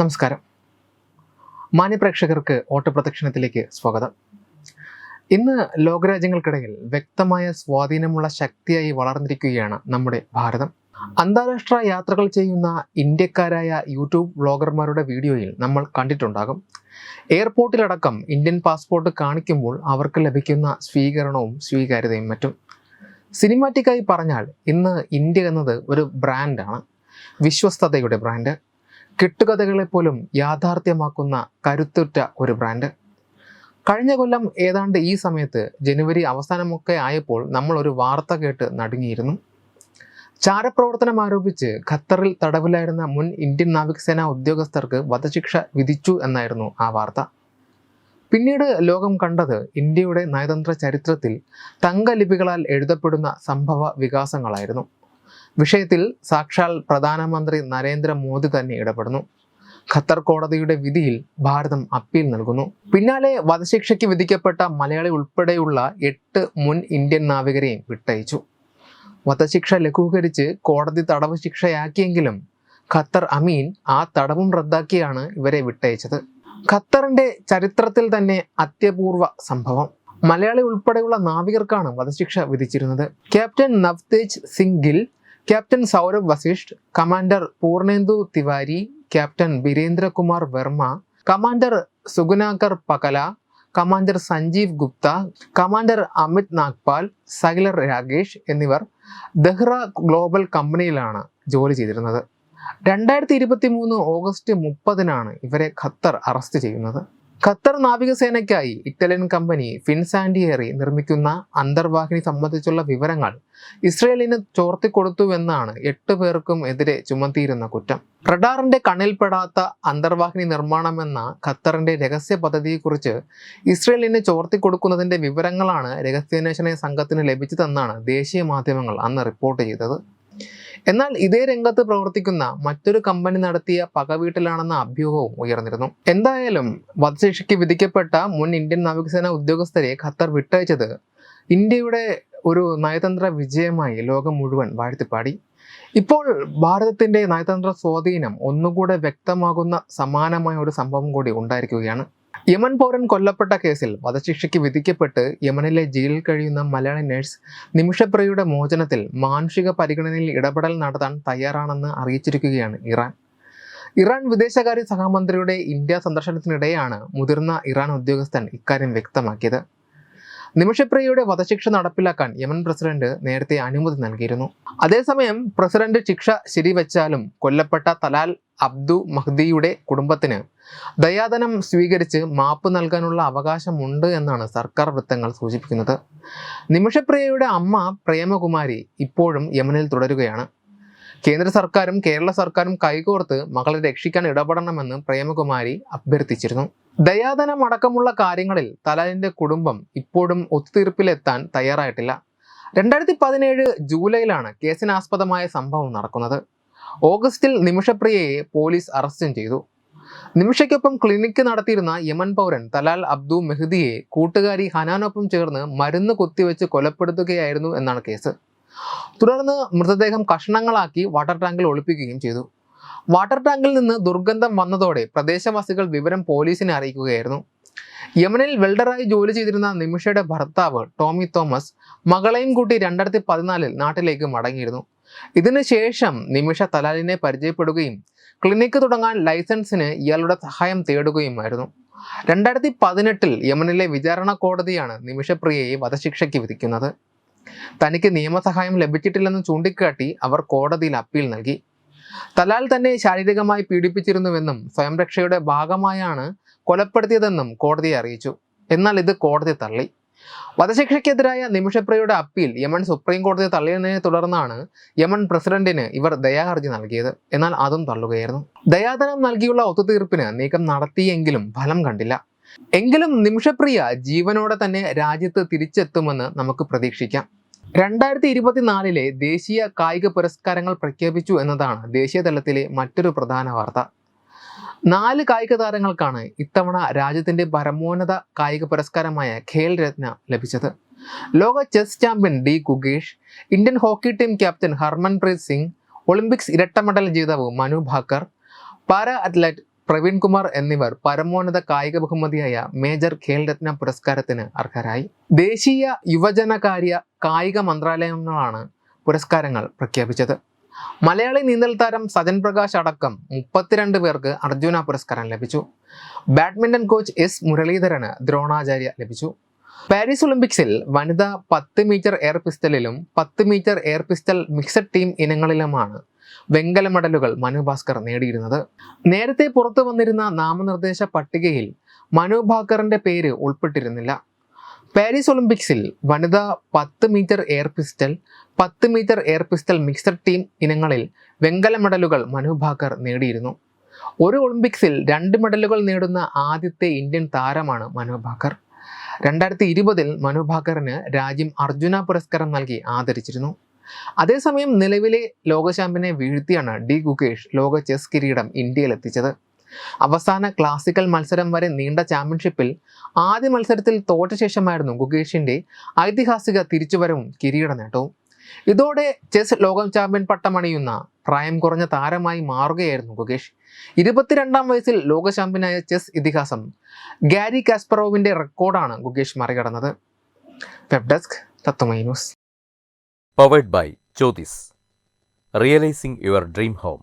നമസ്കാരം. മാന്യപ്രേക്ഷകർക്ക് ഓട്ടപ്രദക്ഷിണത്തിലേക്ക് സ്വാഗതം. ഇന്ന് ലോകരാജ്യങ്ങൾക്കിടയിൽ വ്യക്തമായ സ്വാധീനമുള്ള ശക്തിയായി വളർന്നിരിക്കുകയാണ് നമ്മുടെ ഭാരതം. അന്താരാഷ്ട്ര യാത്രകൾ ചെയ്യുന്ന ഇന്ത്യക്കാരായ യൂട്യൂബ് വ്ളോഗർമാരുടെ വീഡിയോയിൽ നമ്മൾ കണ്ടിട്ടുണ്ടാകും. എയർപോർട്ടിലടക്കം ഇന്ത്യൻ പാസ്പോർട്ട് കാണിക്കുമ്പോൾ അവർക്ക് ലഭിക്കുന്ന സ്വീകരണവും സ്വീകാര്യതയും മറ്റും. സിനിമാറ്റിക്കായി പറഞ്ഞാൽ ഇന്ന് ഇന്ത്യ എന്നത് ഒരു ബ്രാൻഡാണ്. വിശ്വസ്തതയുടെ ബ്രാൻഡ്. കെട്ടുകഥകളെ പോലും യാഥാർത്ഥ്യമാക്കുന്ന കരുത്തുറ്റ ഒരു ബ്രാൻഡ് കഴിഞ്ഞ കൊല്ലം ഏതാണ്ട് ഈ സമയത്ത് ജനുവരി അവസാനമൊക്കെ ആയപ്പോൾ നമ്മൾ ഒരു വാർത്ത കേട്ട് നടുങ്ങിയിരുന്നു. ചാരപ്രവർത്തനം ആരോപിച്ച് ഖത്തറിൽ തടവിലായിരുന്ന മുൻ ഇന്ത്യൻ നാവികസേന ഉദ്യോഗസ്ഥർക്ക് വധശിക്ഷ വിധിച്ചു എന്നായിരുന്നു ആ വാർത്ത. പിന്നീട് ലോകം കണ്ടത് ഇന്ത്യയുടെ നയതന്ത്ര ചരിത്രത്തിൽ തങ്കലിപികളാൽ എഴുതപ്പെടുന്ന സംഭവ വികാസങ്ങളായിരുന്നു. വിഷയത്തിൽ സാക്ഷാൽ പ്രധാനമന്ത്രി നരേന്ദ്രമോദി തന്നെ ഇടപെടുന്നു. ഖത്തർ കോടതിയുടെ വിധിയിൽ ഭാരതം അപ്പീൽ നൽകുന്നു. പിന്നാലെ വധശിക്ഷയ്ക്ക് വിധിക്കപ്പെട്ട മലയാളി ഉൾപ്പെടെയുള്ള എട്ട് മുൻ ഇന്ത്യൻ നാവികരെയും വിട്ടയച്ചു. വധശിക്ഷ ലഘൂകരിച്ച് കോടതി തടവ് ശിക്ഷയാക്കിയെങ്കിലും ഖത്തർ അമീൻ ആ തടവും റദ്ദാക്കിയാണ് ഇവരെ വിട്ടയച്ചത്. ഖത്തറിന്റെ ചരിത്രത്തിൽ തന്നെ അത്യപൂർവ സംഭവം. മലയാളി ഉൾപ്പെടെയുള്ള നാവികർക്കാണ് വധശിക്ഷ വിധിച്ചിരുന്നത്. Captain Navtej Singh Gill captain Saurabh Vasisht commander Purnendu Tiwari captain Birendra Kumar Verma commander Sugunakar Pakala commander Sanjeev Gupta commander Amit Nagpal sailor Ragesh എന്നിവർ ദഹ്റ ഗ്ലോബൽ കമ്പനിയിലാണ് ജോലി ചെയ്തിരുന്നത്. രണ്ടായിരത്തി ഇരുപത്തി മൂന്ന് ഓഗസ്റ്റ് മുപ്പതിനാണ് ഇവരെ ഖത്തർ അറസ്റ്റ് ചെയ്യുന്നത്. ഖത്തർ നാവികസേനയ്ക്കായി ഇറ്റാലിയൻ കമ്പനി ഫിൻസാൻഡിയേറി നിർമ്മിക്കുന്ന അന്തർവാഹിനി സംബന്ധിച്ചുള്ള വിവരങ്ങൾ ഇസ്രയേലിന് ചോർത്തിക്കൊടുത്തുവെന്നാണ് എട്ട് പേർക്കും എതിരെ ചുമത്തിയിരുന്ന കുറ്റം. റഡാറിന്റെ കണ്ണിൽപ്പെടാത്ത അന്തർവാഹിനി നിർമ്മാണമെന്ന ഖത്തറിന്റെ രഹസ്യ പദ്ധതിയെക്കുറിച്ച് ഇസ്രയേലിന് ചോർത്തിക്കൊടുക്കുന്നതിന്റെ വിവരങ്ങളാണ് രഹസ്യാന്വേഷണ സംഘത്തിന് ലഭിച്ചതെന്നാണ് ദേശീയ മാധ്യമങ്ങൾ അന്ന് റിപ്പോർട്ട് ചെയ്തത്. എന്നാൽ ഇതേ രംഗത്ത് പ്രവർത്തിക്കുന്ന മറ്റൊരു കമ്പനി നടത്തിയ പകവീട്ടിലാണെന്ന അഭ്യൂഹവും ഉയർന്നിരുന്നു. എന്തായാലും വധശിക്ഷയ്ക്ക് വിധിക്കപ്പെട്ട മുൻ ഇന്ത്യൻ നാവികസേന ഉദ്യോഗസ്ഥരെ ഖത്തർ വിട്ടയച്ചത് ഇന്ത്യയുടെ ഒരു നയതന്ത്ര വിജയമായി ലോകം മുഴുവൻ വാഴ്ത്തിപ്പാടി. ഇപ്പോൾ ഭാരതത്തിന്റെ നയതന്ത്ര സ്വാധീനം ഒന്നുകൂടെ വ്യക്തമാകുന്ന സമാനമായ ഒരു സംഭവം കൂടി ഉണ്ടായിരിക്കുകയാണ്. യമൻ പൗരൻ കൊല്ലപ്പെട്ട കേസിൽ വധശിക്ഷയ്ക്ക് വിധിക്കപ്പെട്ട് യമനിലെ ജയിലിൽ കഴിയുന്ന മലയാളി നഴ്സ് നിമിഷപ്രിയയുടെ മോചനത്തിൽ മാനുഷിക പരിഗണനയിൽ ഇടപെടൽ നടത്താൻ തയ്യാറാണെന്ന് അറിയിച്ചിരിക്കുകയാണ് ഇറാൻ. ഇറാൻ വിദേശകാര്യ സഹമന്ത്രിയുടെ ഇന്ത്യ സന്ദർശനത്തിനിടെയാണ് മുതിർന്ന ഇറാൻ ഉദ്യോഗസ്ഥൻ ഇക്കാര്യം വ്യക്തമാക്കിയത്. നിമിഷപ്രിയയുടെ വധശിക്ഷ നടപ്പിലാക്കാൻ യമൻ പ്രസിഡന്റ് നേരത്തെ അനുമതി നൽകിയിരുന്നു. അതേസമയം പ്രസിഡന്റ് ശിക്ഷ ശരിവെച്ചാലും കൊല്ലപ്പെട്ട തലാൽ അബ്ദു മഹ്ദിയുടെ കുടുംബത്തിന് ദയാധനം സ്വീകരിച്ച് മാപ്പ് നൽകാനുള്ള അവകാശമുണ്ട് എന്നാണ് സർക്കാർ വൃത്തങ്ങൾ സൂചിപ്പിക്കുന്നത്. നിമിഷപ്രിയയുടെ അമ്മ പ്രേമകുമാരി ഇപ്പോഴും യമനിൽ തുടരുകയാണ്. കേന്ദ്ര സർക്കാരും കേരള സർക്കാരും കൈകോർത്ത് മകളെ രക്ഷിക്കാൻ ഇടപെടണമെന്ന് പ്രേമകുമാരി അഭ്യർത്ഥിച്ചിരുന്നു. ദയാധനം അടക്കമുള്ള കാര്യങ്ങളിൽ തലാലിന്റെ കുടുംബം ഇപ്പോഴും ഒത്തുതീർപ്പിലെത്താൻ തയ്യാറായിട്ടില്ല. രണ്ടായിരത്തി പതിനേഴ് ജൂലൈയിലാണ് കേസിനാസ്പദമായ സംഭവം നടക്കുന്നത്. ഓഗസ്റ്റിൽ നിമിഷപ്രിയയെ പോലീസ് അറസ്റ്റും ചെയ്തു. നിമിഷയ്ക്കൊപ്പം ക്ലിനിക്ക് നടത്തിയിരുന്ന യമൻ പൗരൻ തലാൽ അബ്ദു മെഹ്ദിയെ കൂട്ടുകാരി ഹനാനൊപ്പം ചേർന്ന് മരുന്ന് കുത്തിവെച്ച് കൊലപ്പെടുത്തുകയായിരുന്നു എന്നാണ് കേസ്. തുടർന്ന് മൃതദേഹം കഷ്ണങ്ങളാക്കി വാട്ടർ ടാങ്കിൽ ഒളിപ്പിക്കുകയും ചെയ്തു. വാട്ടർ ടാങ്കിൽ നിന്ന് ദുർഗന്ധം വന്നതോടെ പ്രദേശവാസികൾ വിവരം പോലീസിനെ അറിയിക്കുകയായിരുന്നു. യമനിൽ വെൽഡറായി ജോലി ചെയ്തിരുന്ന നിമിഷയുടെ ഭർത്താവ് ടോമി തോമസ് മകളെയും കൂട്ടി രണ്ടായിരത്തി പതിനാലിൽ നാട്ടിലേക്ക് മടങ്ങിയിരുന്നു. ഇതിനുശേഷം നിമിഷ തലാലിനെ പരിചയപ്പെടുകയും ക്ലിനിക്ക് തുടങ്ങാൻ ലൈസൻസിന് ഇയാളുടെ സഹായം തേടുകയുമായിരുന്നു. രണ്ടായിരത്തി പതിനെട്ടിൽ യമനിലെ വിചാരണ കോടതിയാണ് നിമിഷപ്രിയയെ വധശിക്ഷയ്ക്ക് വിധിക്കുന്നത്. തനിക്ക് നിയമസഹായം ലഭിച്ചിട്ടില്ലെന്ന് ചൂണ്ടിക്കാട്ടി അവർ കോടതിയിൽ അപ്പീൽ നൽകി. തലാൽ തന്നെ ശാരീരികമായി പീഡിപ്പിച്ചിരുന്നുവെന്നും സ്വയംരക്ഷയുടെ ഭാഗമായാണ് കൊലപ്പെടുത്തിയതെന്നും കോടതിയെ അറിയിച്ചു. എന്നാൽ ഇത് കോടതി തള്ളി. വധശിക്ഷയ്ക്കെതിരായ നിമിഷപ്രയുടെ അപ്പീൽ യമൻ സുപ്രീം കോടതി തള്ളിയതിനെ തുടർന്നാണ് യമൻ പ്രസിഡന്റിന് ഇവർ ദയാഹർജി നൽകിയത്. എന്നാൽ അതും തള്ളുകയായിരുന്നു. ദയാധനം നൽകിയുള്ള ഒത്തുതീർപ്പിന് നീക്കം നടത്തിയെങ്കിലും ഫലം കണ്ടില്ല. എങ്കിലും നിമിഷപ്രിയ ജീവനോടെ തന്നെ രാജ്യത്ത് തിരിച്ചെത്തുമെന്ന് നമുക്ക് പ്രതീക്ഷിക്കാം. രണ്ടായിരത്തി ഇരുപത്തിനാലിലെ ദേശീയ കായിക പുരസ്കാരങ്ങൾ പ്രഖ്യാപിച്ചു എന്നതാണ് ദേശീയ തലത്തിലെ മറ്റൊരു പ്രധാന വാർത്ത. നാല് കായിക താരങ്ങൾക്കാണ് ഇത്തവണ രാജ്യത്തിന്റെ പരമോന്നത കായിക പുരസ്കാരമായ ഖേൽ രത്ന ലഭിച്ചത്. ലോക chess champion D Gukesh Indian hockey team captain Harmanpreet Singh Olympics ഇരട്ട മെഡൽ ജേതാവ് മനു ഭാക്കർ പാരാ അത്ലറ്റ് പ്രവീൺ കുമാർ എന്നിവർ പരമോന്നത കായിക ബഹുമതിയായ മേജർ ഖേൽ രത്ന പുരസ്കാരത്തിന് അർഹരായി. ദേശീയ യുവജനകാര്യ കായിക മന്ത്രാലയങ്ങളാണ് പുരസ്കാരങ്ങൾ പ്രഖ്യാപിച്ചത്. മലയാളി നീന്തൽ താരം സജൻ പ്രകാശ് അടക്കം മുപ്പത്തിരണ്ട് പേർക്ക് അർജുന പുരസ്കാരം ലഭിച്ചു. ബാഡ്മിന്റൺ കോച്ച് എസ് മുരളീധരന് ദ്രോണാചാര്യ ലഭിച്ചു. പാരീസ് ഒളിമ്പിക്സിൽ വനിത പത്ത് മീറ്റർ എയർ പിസ്റ്റലിലും പത്ത് metre air pistol mixed team ഇനങ്ങളിലുമാണ് വെങ്കല മെഡലുകൾ മനു ഭാസ്കർ നേടിയിരുന്നത്. നേരത്തെ പുറത്തു വന്നിരുന്ന നാമനിർദ്ദേശ പട്ടികയിൽ മനു ഭാക്കറിന്റെ പേര് ഉൾപ്പെട്ടിരുന്നില്ല. പാരീസ് ഒളിമ്പിക്സിൽ വനിതാ പത്ത് മീറ്റർ എയർ പിസ്റ്റൽ പത്ത് metre air pistol mixed team ഇനങ്ങളിൽ വെങ്കല മെഡലുകൾ മനു ഭാക്കർ നേടിയിരുന്നു. ഒരു ഒളിമ്പിക്സിൽ രണ്ട് മെഡലുകൾ നേടുന്ന ആദ്യത്തെ ഇന്ത്യൻ താരമാണ് മനു ഭാക്കർ. രണ്ടായിരത്തി ഇരുപതിൽ മനു ഭാക്കറിന് രാജ്യം അർജുന പുരസ്കാരം നൽകി ആദരിച്ചിരുന്നു. അതേസമയം നിലവിലെ ലോക ചാമ്പ്യനെ വീഴ്ത്തിയാണ് ഡി ഗുകേഷ് ലോക ചെസ് കിരീടം ഇന്ത്യയിലെത്തിച്ചത് അവസാന ക്ലാസിക്കൽ മത്സരം വരെ നീണ്ട ചാമ്പ്യൻഷിപ്പിൽ ആദ്യ മത്സരത്തിൽ തോറ്റ ശേഷമായിരുന്നു ഗുകേഷിന്റെ ഐതിഹാസിക തിരിച്ചുവരവും കിരീട നേട്ടവും ഇതോടെ ചെസ് ലോകം ചാമ്പ്യൻ പട്ടമണിയുന്ന പ്രായം കുറഞ്ഞ താരമായി മാറുകയായിരുന്നു ഗുഗേഷ് ഇരുപത്തിരണ്ടാം വയസ്സിൽ ലോക ചാമ്പ്യനായ ചെസ് ഇതിഹാസം ഗാരി കാസ്പറോവിന്റെ റെക്കോർഡാണ് Gukesh മറികടന്നത് web desk Tatwamayi news powered by Jyotis. Realising your dream home.